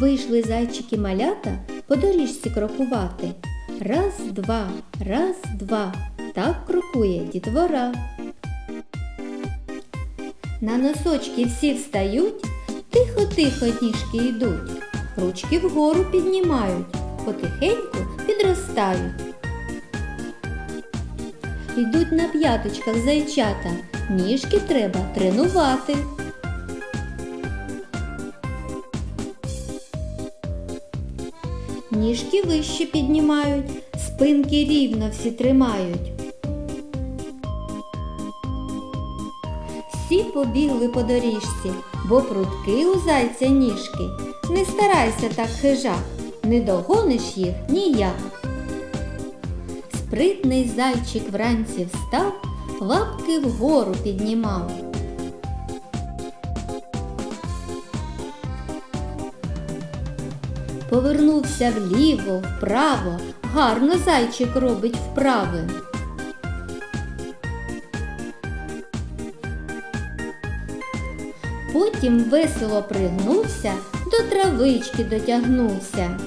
Вийшли зайчики малята по доріжці крокувати. Раз, два, раз, два. Так крокує дітвора. На носочки всі встають, тихо-тихо ніжки йдуть, ручки вгору піднімають, потихеньку підростають. Йдуть на п'яточках зайчата, ніжки треба тренувати. Ніжки вище піднімають, спинки рівно всі тримають. Всі побігли по доріжці, бо прудки у зайця ніжки. Не старайся так хижак, не догониш їх ніяк. Спритний зайчик вранці встав, лапки вгору піднімав. Повернувся вліво, вправо, гарно зайчик робить вправи. Потім весело пригнувся, до травички дотягнувся.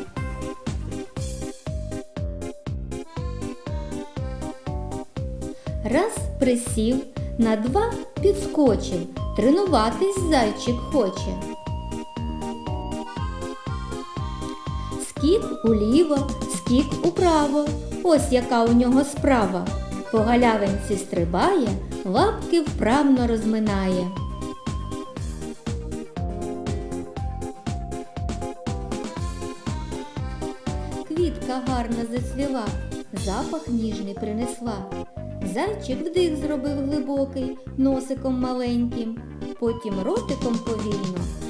Раз присів, на два підскочив, тренуватись зайчик хоче. Скік уліво, скік управо, ось яка у нього справа. По галявинці стрибає, лапки вправно розминає. Квітка гарно зацвіла, запах ніжний принесла. Зайчик вдих зробив глибокий, носиком маленьким, потім ротиком повільно